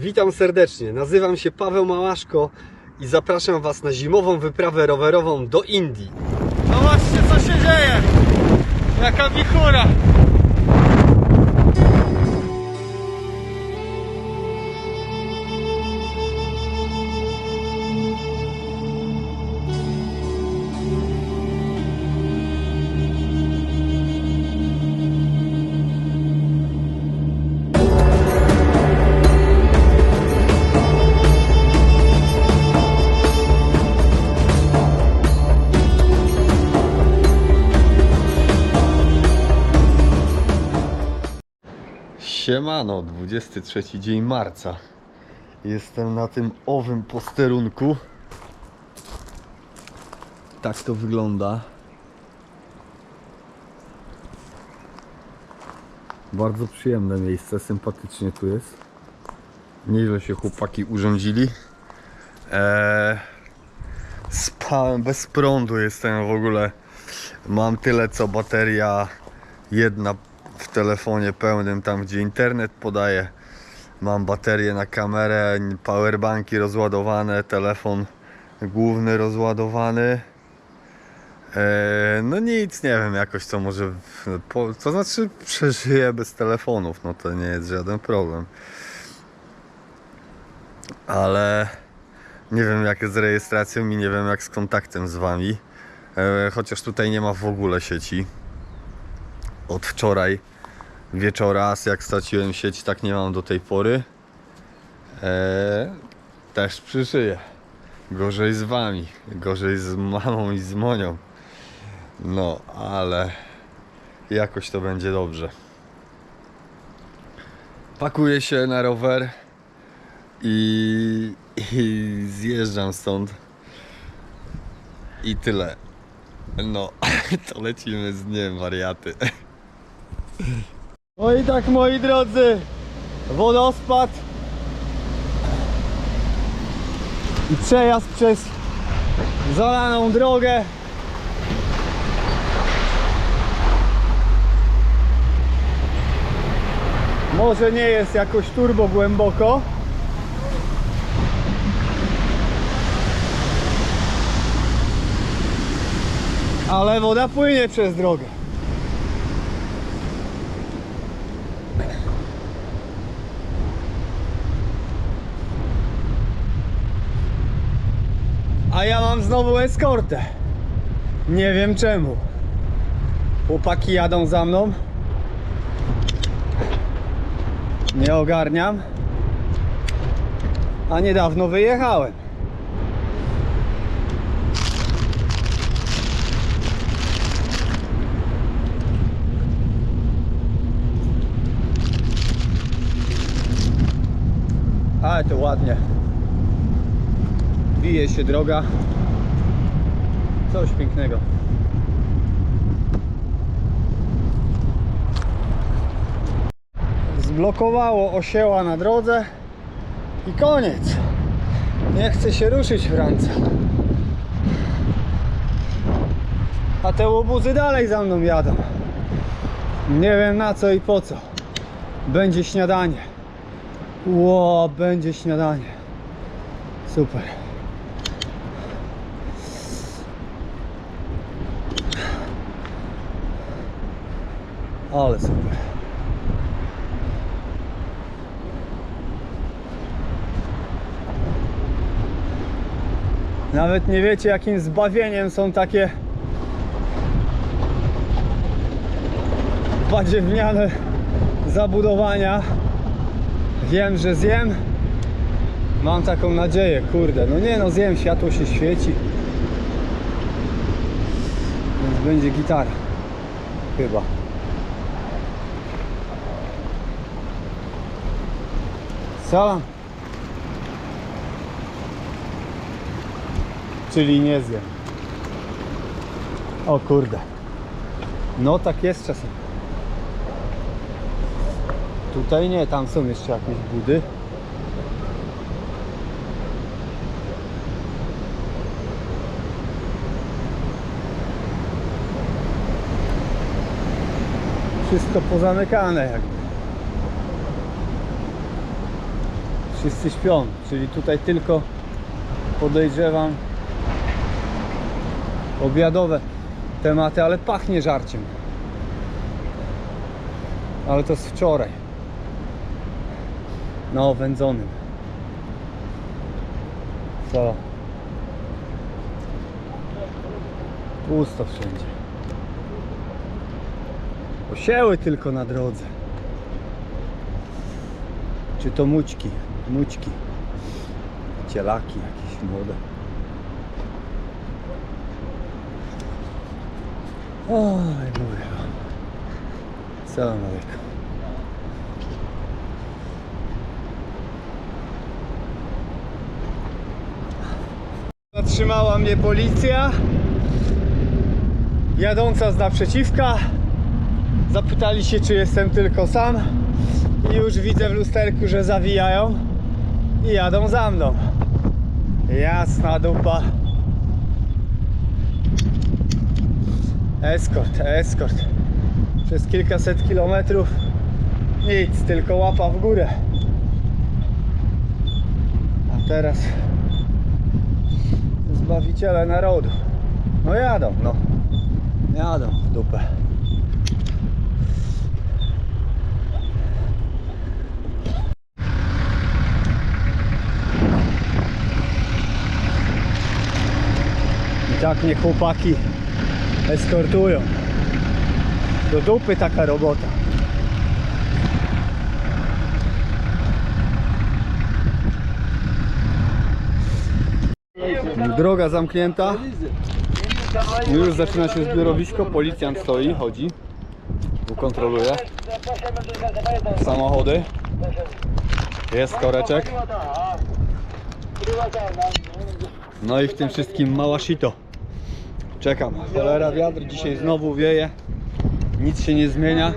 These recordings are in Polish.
Witam serdecznie, nazywam się Paweł Małaszko i zapraszam Was na zimową wyprawę rowerową do Indii. No właśnie, co się dzieje? Jaka wichura! Siemano, 23 dzień marca. Jestem na tym owym posterunku. Tak to wygląda. Bardzo przyjemne miejsce, sympatycznie tu jest. Nieźle się chłopaki urządzili. Eee, spałem bez prądu, jestem w ogóle. Mam tyle co bateria jedna telefonie pełnym, tam gdzie internet podaje. Mam baterię na kamerę, powerbanki rozładowane, telefon główny rozładowany. Eee, no nic, nie wiem, jakoś to może. To znaczy, przeżyję bez telefonów, no to nie jest żaden problem. Ale nie wiem, jak z rejestracją i nie wiem, jak z kontaktem z wami. Eee, chociaż tutaj nie ma w ogóle sieci. Od wczoraj wieczora, jak straciłem sieć, tak nie mam do tej pory. Eee, też przyżyję. Gorzej z wami, gorzej z mamą i z Monią. No, ale jakoś to będzie dobrze. Pakuję się na rower i, i zjeżdżam stąd. I tyle. No, to lecimy z dniem, wariaty. No i tak moi drodzy, wodospad i przejazd przez zalaną drogę. Może nie jest jakoś turbo głęboko. Ale woda płynie przez drogę. A ja mam znowu eskortę. Nie wiem czemu. Chłopaki jadą za mną. Nie ogarniam. A niedawno wyjechałem. Ale to ładnie. Bije się droga. Coś pięknego. Zblokowało osieła na drodze i koniec. Nie chce się ruszyć Franca. A te łobuzy dalej za mną jadą. Nie wiem na co i po co. Będzie śniadanie. Ło, będzie śniadanie. Super. Ale super. Nawet nie wiecie jakim zbawieniem są takie badziewniane zabudowania. Wiem, że zjem. Mam taką nadzieję, kurde. No nie no, zjem, światło się świeci. Więc będzie gitara. Chyba. Co? Czyli nie zjem. O kurde. No tak jest czasem. Tutaj nie, tam są jeszcze jakieś budy. Wszystko pozamykane jakby. Wszyscy śpią, czyli tutaj tylko podejrzewam obiadowe tematy, ale pachnie żarciem. Ale to z wczoraj. No, wędzonym. Co? Pusto wszędzie. Osieły tylko na drodze. Czy to mućki? Mućki. Cielaki jakieś młode. Oj, mówię wam. Salam alaikum. Zatrzymała mnie policja jadąca z naprzeciwka. Zapytali się, czy jestem tylko sam. I już widzę w lusterku, że zawijają i jadą za mną. Jasna dupa. Eskort, eskort. Przez kilkaset kilometrów nic, tylko łapa w górę. A teraz zbawiciele narodu. No jadą, no. Jadą w dupę. Tak mnie chłopaki eskortują. Do dupy taka robota. Droga zamknięta. Już zaczyna się zbiorowisko, policjant stoi, chodzi. Kontroluje samochody. Jest koreczek. No i w tym wszystkim mała sito. Czekam. Cholera wiatr dzisiaj znowu wieje. Nic się nie zmienia.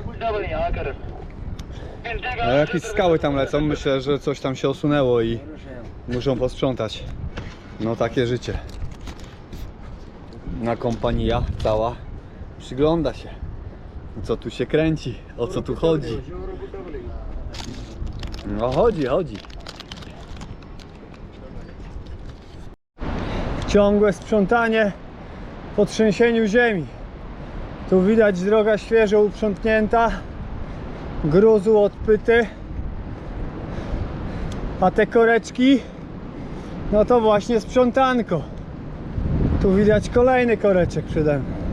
A jakieś skały tam lecą. Myślę, że coś tam się osunęło i muszą posprzątać. No takie życie. Na kompania cała przygląda się. Co tu się kręci? O co tu chodzi? No chodzi, chodzi. Ciągłe sprzątanie po trzęsieniu ziemi. Tu widać droga świeżo uprzątnięta, gruzu odpyty, a te koreczki, no to właśnie sprzątanko. Tu widać kolejny koreczek przede mną.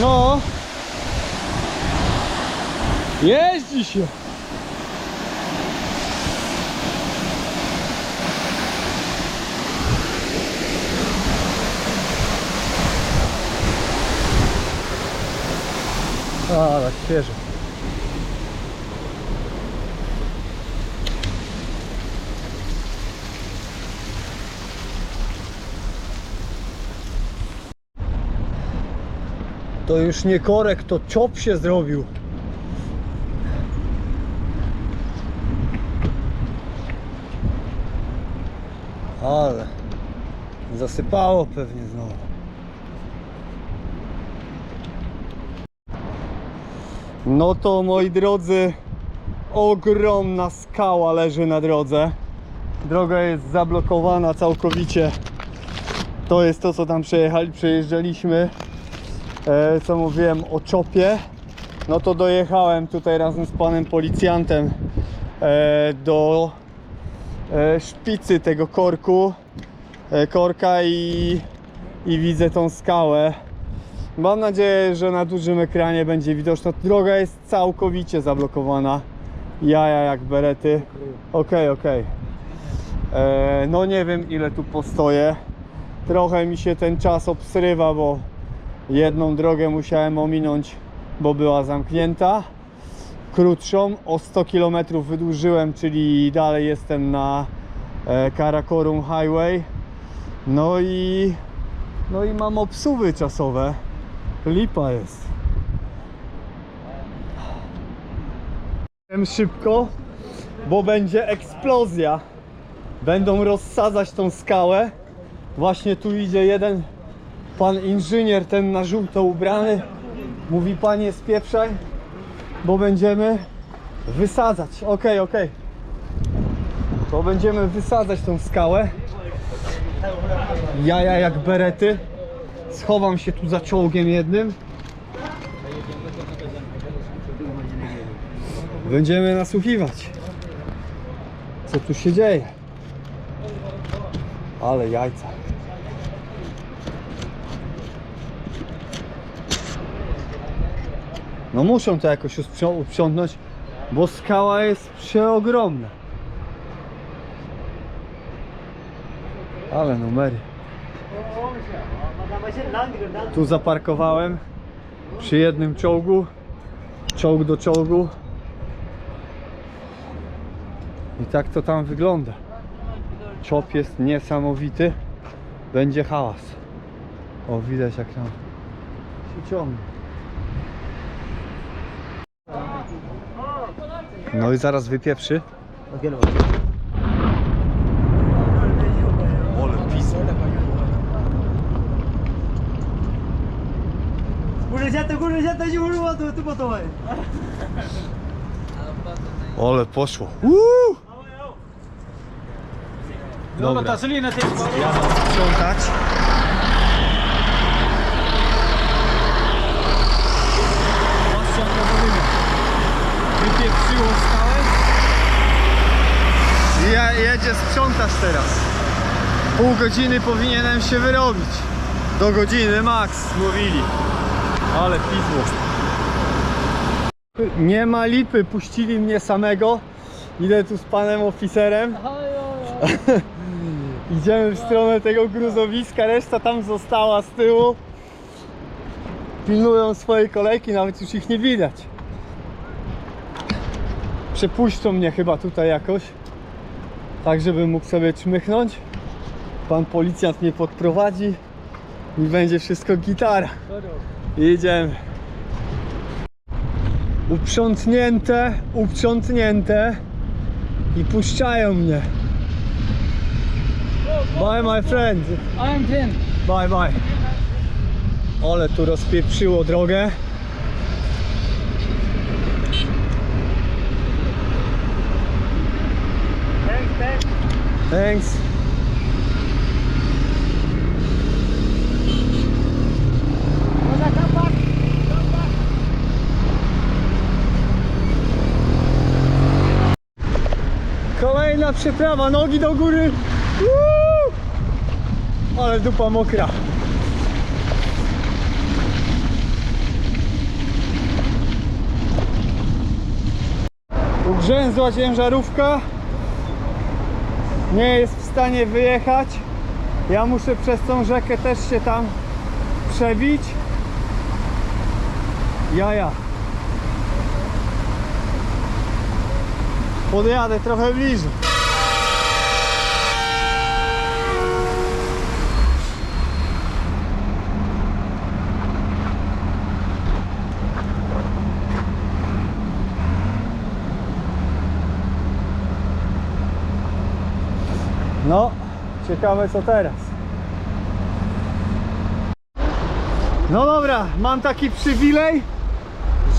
No. Jeździ się. A, tak świeżo. To już nie korek, to czop się zrobił. Ale zasypało pewnie znowu. No to moi drodzy, ogromna skała leży na drodze. Droga jest zablokowana całkowicie. To jest to, co tam przejechali, przejeżdżaliśmy e, co mówiłem o czopie, no to dojechałem tutaj razem z panem policjantem e, do szpicy tego korku, e, korka i, i widzę tą skałę. Mam nadzieję, że na dużym ekranie będzie widoczna. Droga jest całkowicie zablokowana. Jaja jak berety. Okej, okej. E, No nie wiem ile tu postoję. Trochę mi się ten czas obsrywa, bo Jedną drogę musiałem ominąć, bo była zamknięta. Krótszą o 100 km wydłużyłem, czyli dalej jestem na e, Karakorum Highway. No i No i mam obsuwy czasowe. Lipa jest. Szybko, bo będzie eksplozja. Będą rozsadzać tą skałę. Właśnie tu idzie jeden pan inżynier, ten na żółto ubrany. Mówi panie spieprzaj, bo będziemy wysadzać. Okej, okej. To będziemy wysadzać tą skałę. Jaja jak berety. Schowam się tu za czołgiem jednym. Będziemy nasłuchiwać. Co tu się dzieje? Ale jajca. No muszą to jakoś uprzątnąć, bo skała jest przeogromna. Ale numery. Tu zaparkowałem przy jednym czołgu. Czołg do czołgu. I tak to tam wygląda. Czop jest niesamowity. Będzie hałas. O, widać jak tam się ciągnie. No i zaraz wypieprzy. Ole pizda. Górę ziata, górę ziata. Ole poszło. Uuu! Dobra, ta solina też. Ja mam. Wypieprzyło skałę. Ja jedzie sprzątać teraz. Pół godziny powinienem się wyrobić. Do godziny max mówili. Ale pizło. Nie ma lipy, puścili mnie samego. Idę tu z panem oficerem. Idziemy w stronę tego gruzowiska, reszta tam została z tyłu. Pilnują swojej kolejki, nawet już ich nie widać. Przepuszczą mnie chyba tutaj jakoś, tak żebym mógł sobie czmychnąć. Pan policjant mnie podprowadzi i będzie wszystko gitara. I Idziemy. Uprzątnięte, uprzątnięte i puszczają mnie. Bye my friend. I'm ten. Bye bye. Ale tu rozpieprzyło drogę. Thanks. Kolejna przeprawa, nogi do góry. Woo! Ale dupa mokra. Ugrzęzła ciężarówka. Nie jest w stanie wyjechać. Ja muszę przez tą rzekę też się tam przebić. Jaja. Podjadę trochę bliżej. No, ciekawe co teraz. No dobra, mam taki przywilej,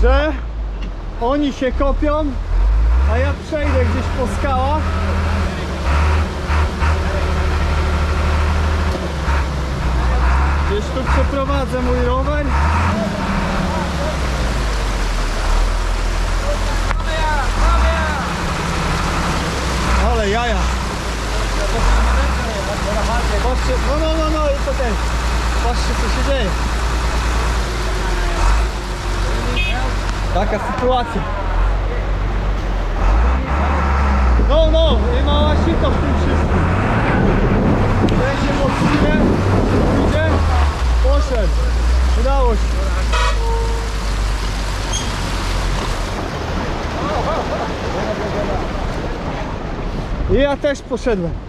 że oni się kopią, a ja przejdę gdzieś po skałach. Gdzieś tu przeprowadzę mój rower. Ale jaja. Patrzcie, no no no no i to też. Patrzcie co się dzieje. Taka sytuacja. No no, i mała sita w tym wszystkim. Będzie mocnie, idzie, poszedł. Udało się. I ja też poszedłem.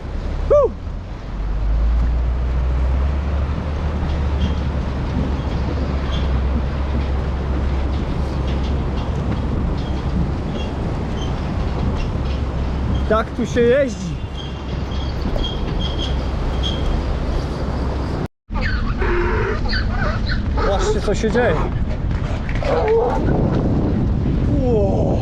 Tak tu się jeździ. Zobaczcie co się dzieje. Wow.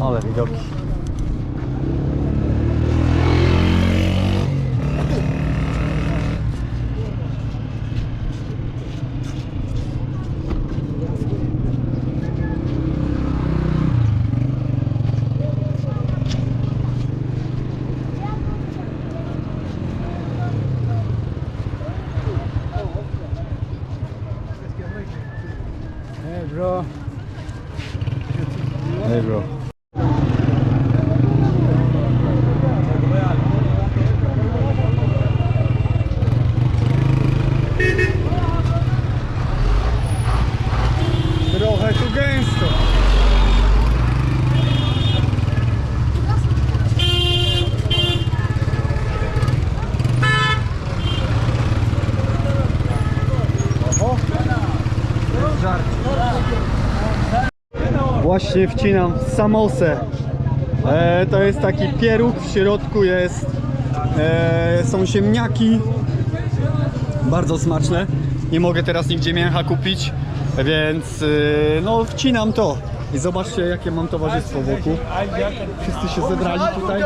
Ale widoki. Właśnie wcinam samosę. E, to jest taki pieróg, w środku jest e, są ziemniaki. Bardzo smaczne. Nie mogę teraz nigdzie mięcha kupić, więc e, no wcinam to. I zobaczcie jakie mam towarzystwo wokół. Wszyscy się zebrali tutaj,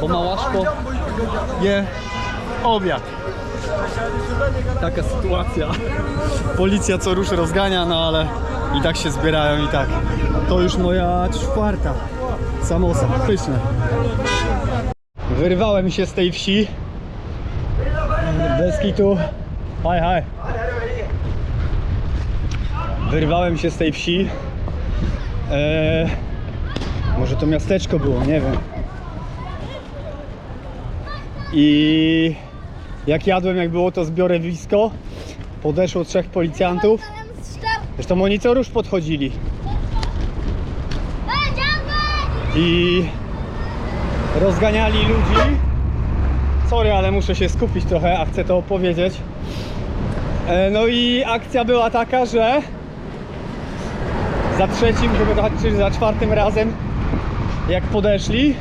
bo Małaszko je obiad. Taka sytuacja. Policja co rusz rozgania, no ale i tak się zbierają i tak. To już moja czwarta samosa, pyszne. Wyrwałem się z tej wsi. Bez kitu. Hi, hi. Wyrwałem się z tej wsi. Eee, może to miasteczko było, nie wiem. I jak jadłem, jak było to zbiorowisko, podeszło trzech policjantów. Zresztą oni co rusz podchodzili. I rozganiali ludzi. Sorry, ale muszę się skupić trochę, a chcę to opowiedzieć. E, No i akcja była taka, że za trzecim, tak, czy za czwartym razem, jak podeszli,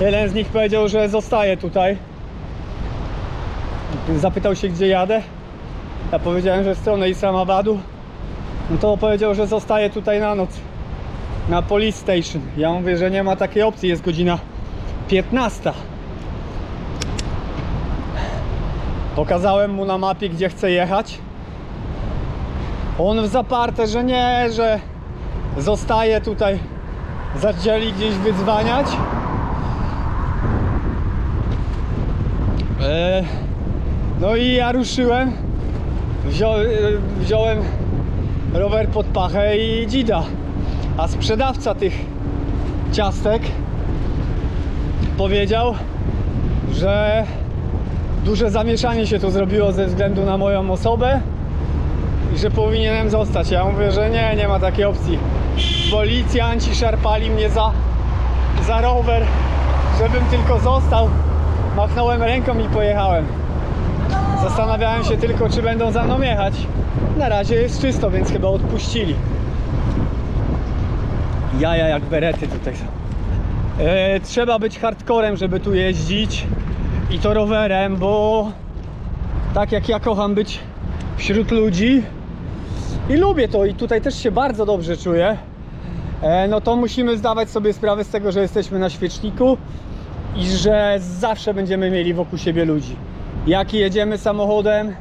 jeden z nich powiedział, że zostaje tutaj. Zapytał się, gdzie jadę. Ja powiedziałem, że w stronę Islamabadu. No to powiedział, że zostaje tutaj na noc. Na police station. Ja mówię, że nie ma takiej opcji, jest godzina 15. Pokazałem mu na mapie, gdzie chce jechać. On w zaparte, że nie, że zostaje tutaj. Zaczęli gdzieś wydzwaniać. Eee, no i ja ruszyłem. Wzią, wziąłem rower pod pachę i dzida. A sprzedawca tych ciastek powiedział, że duże zamieszanie się tu zrobiło ze względu na moją osobę i że powinienem zostać. Ja mówię, że nie, nie ma takiej opcji. Policjanci szarpali mnie za, za rower, żebym tylko został. Machnąłem ręką i pojechałem. Zastanawiałem się tylko, czy będą za mną jechać. Na razie jest czysto, więc chyba odpuścili. Jaja jak berety tutaj są. E, trzeba być hardcorem, żeby tu jeździć. I to rowerem, bo tak jak ja kocham być wśród ludzi i lubię to i tutaj też się bardzo dobrze czuję, e, no to musimy zdawać sobie sprawę z tego, że jesteśmy na świeczniku i że zawsze będziemy mieli wokół siebie ludzi. Jak jedziemy samochodem,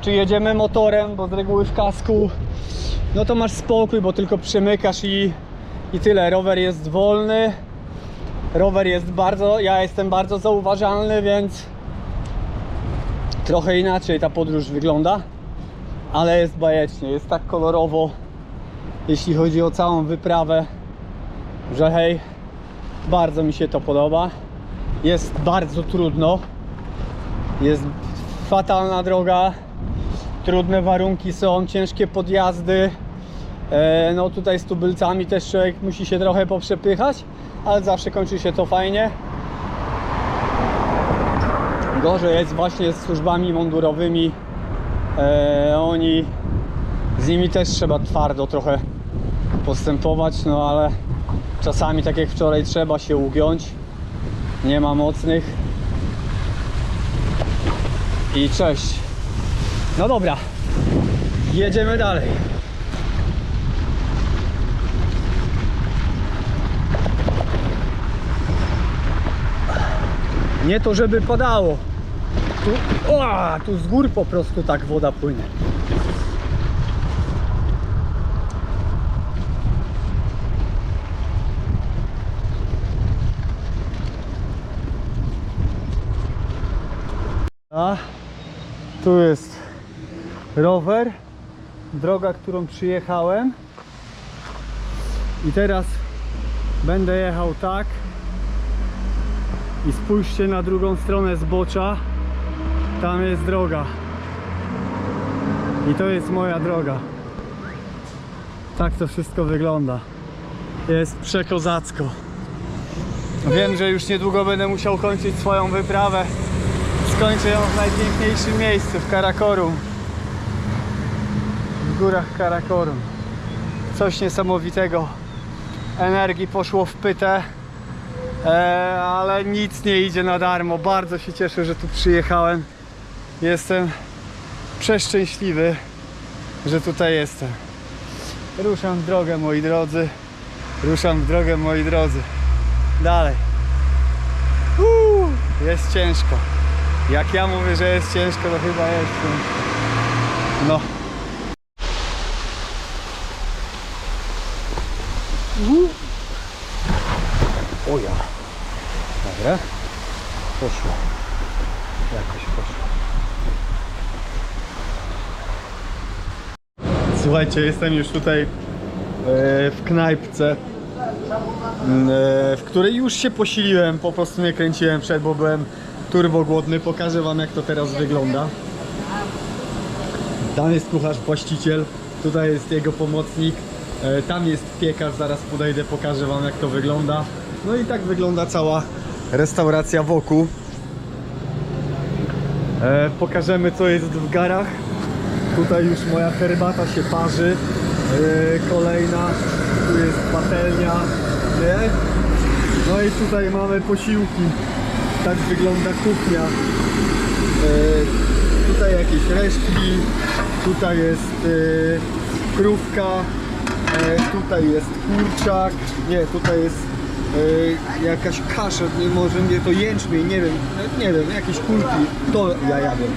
czy jedziemy motorem, bo z reguły w kasku, no to masz spokój, bo tylko przemykasz i, i tyle. Rower jest wolny, rower jest bardzo, ja jestem bardzo zauważalny, więc trochę inaczej ta podróż wygląda, ale jest bajecznie, jest tak kolorowo, jeśli chodzi o całą wyprawę, że hej, bardzo mi się to podoba. Jest bardzo trudno, jest fatalna droga, trudne warunki są, ciężkie podjazdy. E, no tutaj z tubylcami też człowiek musi się trochę poprzepychać, ale zawsze kończy się to fajnie. Gorzej jest właśnie z służbami mundurowymi. E, oni z nimi też trzeba twardo trochę postępować, no ale czasami tak jak wczoraj trzeba się ugiąć. Nie ma mocnych. I cześć. No dobra. Jedziemy dalej. Nie to żeby padało. Tu, o, tu z gór po prostu tak woda płynie. A tu jest rower, droga, którą przyjechałem. I teraz będę jechał tak. I spójrzcie na drugą stronę zbocza. Tam jest droga. I to jest moja droga. Tak to wszystko wygląda. Jest przekozacko. Wiem, że już niedługo będę musiał kończyć swoją wyprawę. Skończę ją w najpiękniejszym miejscu, w Karakorum. W górach Karakorum. Coś niesamowitego. Energii poszło w pytę. E, ale nic nie idzie na darmo. Bardzo się cieszę, że tu przyjechałem. Jestem przeszczęśliwy, że tutaj jestem. Ruszam w drogę, moi drodzy. Ruszam w drogę, moi drodzy. Dalej. Uuu, jest ciężko. Jak ja mówię, że jest ciężko, to chyba jest. No. Uuu. O ja. Dobra. Poszło. Jakoś poszło. Słuchajcie, jestem już tutaj e, w knajpce, e, w której już się posiliłem, po prostu nie kręciłem przed, bo byłem turbo głodny. Pokażę wam jak to teraz wygląda. Tam jest kucharz, właściciel, tutaj jest jego pomocnik, e, tam jest piekarz, zaraz podejdę, pokażę wam jak to wygląda. No i tak wygląda cała restauracja wokół. E, pokażemy co jest w garach. Tutaj już moja herbata się parzy. E, kolejna, tu jest patelnia? No i tutaj mamy posiłki. Tak wygląda kuchnia. E, tutaj jakieś resztki, tutaj jest e, krówka, e, tutaj jest kurczak, nie, tutaj jest e, jakaś kasza, nie może nie to jęczmień, nie wiem, nie wiem, jakieś kulki, to ja jadłem.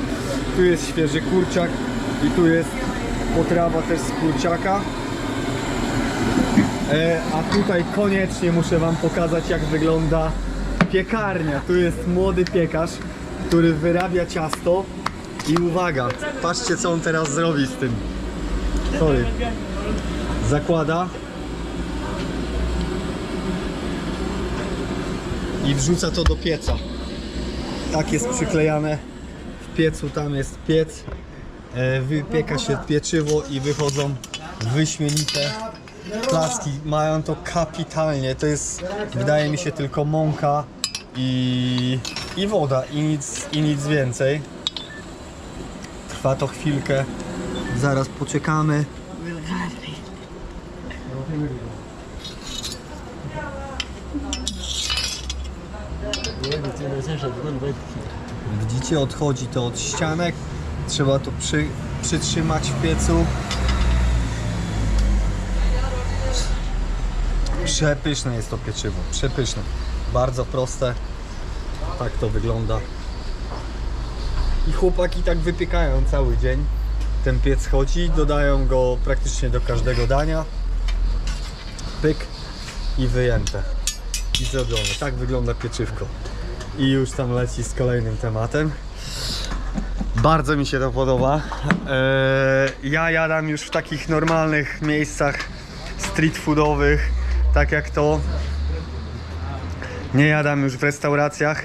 Tu jest świeży kurczak i tu jest potrawa też z kurczaka. E, a tutaj koniecznie muszę wam pokazać jak wygląda piekarnia. Tu jest młody piekarz, który wyrabia ciasto i uwaga, patrzcie co on teraz zrobi z tym. Sorry. Zakłada i wrzuca to do pieca. Tak jest przyklejane w piecu, tam jest piec. E, Wypieka się pieczywo i wychodzą wyśmienite placki. Mają to kapitalnie. To jest, wydaje mi się, tylko mąka i, i woda i nic, i nic więcej. Trwa to chwilkę. Zaraz poczekamy. Widzicie, odchodzi to od ścianek. Trzeba to przy, przytrzymać w piecu. Przepyszne jest to pieczywo, przepyszne. Bardzo proste. Tak to wygląda. I chłopaki tak wypiekają cały dzień. Ten piec chodzi, dodają go praktycznie do każdego dania. Pyk i wyjęte. I zrobione. Tak wygląda pieczywko. I już tam leci z kolejnym tematem. Bardzo mi się to podoba. Eee, ja jadam już w takich normalnych miejscach street foodowych, tak jak to nie jadam już w restauracjach.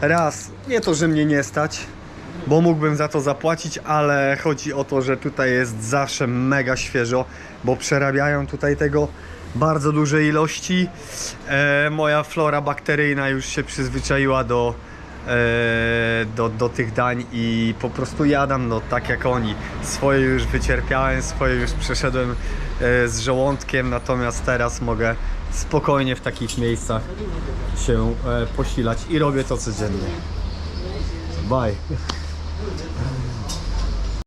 Raz, nie to, że mnie nie stać, bo mógłbym za to zapłacić, ale chodzi o to, że tutaj jest zawsze mega świeżo, bo przerabiają tutaj tego bardzo duże ilości. E, moja flora bakteryjna już się przyzwyczaiła do, e, do, do tych dań i po prostu jadam no, tak jak oni. Swoje już wycierpiałem, swoje już przeszedłem e, z żołądkiem, natomiast teraz mogę spokojnie w takich miejscach się e, posilać i robię to codziennie. Bye.